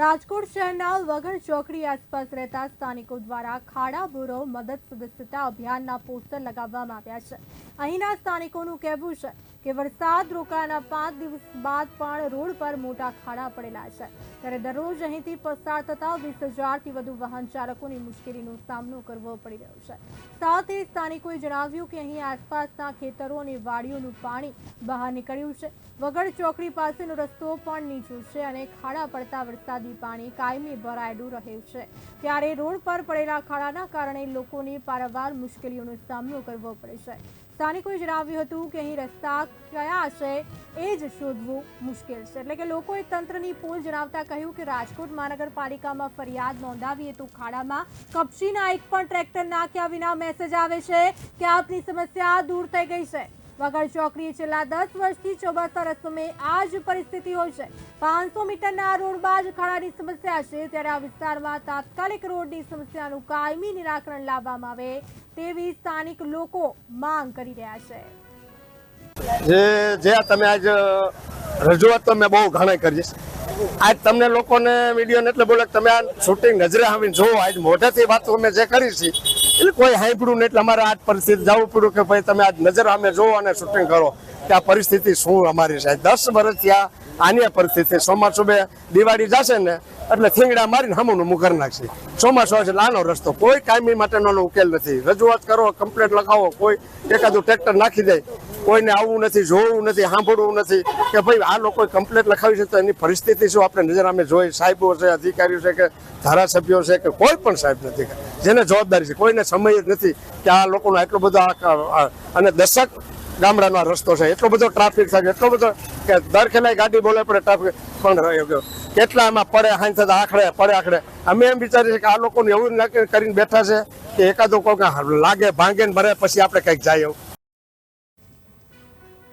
રાજકોટ શહેરના વગર ચોકડી આસપાસ રહેતા સ્થાનિકો દ્વારા ખાડા ભૂરો મદદ સદસ્યતા અભિયાનના પોસ્ટર લગાવવામાં આવ્યા છે. અહીંના સ્થાનિકોનું કહેવું છે કે વરસાદ રોકાયાના પાંચ દિવસ બાદ પણ રોડ પર મોટા ખાડા પડેલા છે. ત્યારે દરરોજ અહીંથી પસાર થતા વીસ હજારથી વધુ વાહન ચાલકોની મુશ્કેલીનો સામનો કરવો પડી રહ્યો છે. સાથે સ્થાનિકોએ જણાવ્યું કે અહીં આસપાસના ખેતરો અને વાડીઓનું પાણી બહાર નીકળ્યું છે. વગર ચોકડી પાસેનો રસ્તો પણ નીચો છે અને ખાડા પડતા વરસાદી પાણી કાયમી ભરાયેલું રહે છે. ત્યારે રોડ પર પડેલા ખાડાના કારણે લોકોને પારવાર મુશ્કેલીઓનો સામનો કરવો પડે છે. સ્થાનિકોએ જણાવ્યું હતું કે અહીં રસ્તા કયા છે એ જ શોધવું મુશ્કેલ છે. એટલે કે લોકોએ તંત્રની પોલ જણાવતા કહ્યું કે રાજકોટ મહાનગરપાલિકામાં ફરિયાદ નોંધાવીએ તો ખાડામાં કપચીના એક પણ ટ્રેક્ટર નાખ્યા વિના મેસેજ આવે છે કે આપની સમસ્યા દૂર થઈ ગઈ છે. વગર ચોકડીએ છેલ્લા દસ વર્ષથી ચોમાસા રસ્તમે આ જ પરિસ્થિતિ હોય છે. પાંચસો મીટરના રોડ બાદ ખાડાની સમસ્યા છે. ત્યારે આ વિસ્તારમાં તાત્કાલિક રોડની સમસ્યાનું કાયમી નિરાકરણ લાવવામાં આવે તેવી સ્થાનિક લોકો માંગ કરી રહ્યા છે. જે જે તમે આજ રજૂઆત તો મેં બહુ ઘણી કરી આજ તમને લોકોને મીડિયાને એટલે બોલે તમે આ શૂટિંગ નજરે આવીને જોવો આજ મોઢેથી વાતો અમે જે કરી છે, એટલે કોઈ સાંભળ્યું નહીં એટલે અમારે આજ પરિસ્થિતિ જવું પડ્યું કે ભાઈ તમે આજ નજર અમે જોવો અને શૂટિંગ કરો. કે આ પરિસ્થિતિ શું અમારી છે? દસ વર્ષથી આ આની પરિસ્થિતિ ચોમાસું બે દિવાળી જશે ને, એટલે થીંગડા મારીને હમું મું કરી નાખશે. ચોમાસું આવે આનો રસ્તો. કોઈ કાયમી માટેનો ઉકેલ નથી. રજૂઆત કરો કમ્પ્લેટ લખાવો, કોઈ એકાદું ટ્રેક્ટર નાખી દે. કોઈને આવવું નથી, જોવું નથી, સાંભળવું નથી કે ભાઈ આ લોકો કમ્પ્લેટ લખાવી છે તો એની પરિસ્થિતિ શું? આપણે નજર અમે જોઈ, સાહેબો છે, અધિકારીઓ છે કે ધારાસભ્યો છે કે કોઈ પણ સાહેબ નથી. જેને જવાબદારી છે, કોઈને સમય જ નથી કે આ લોકોનો એટલો બધો અને દશક ગામડાનો રસ્તો છે. એટલો બધો ટ્રાફિક થાય, એટલો બધો કે દર ખેલાય ગાડી બોલે પડે ટ્રાફિક પણ રહ્યો ગયો. કેટલા એમાં પડે હાઈ થતા આખડે પડે આખડે અમે એમ વિચારીએ કે આ લોકોને એવું કરીને બેઠા છે કે એકાદો કોઈ લાગે, ભાંગે ને ભરે, પછી આપણે કંઈક જાય એવું.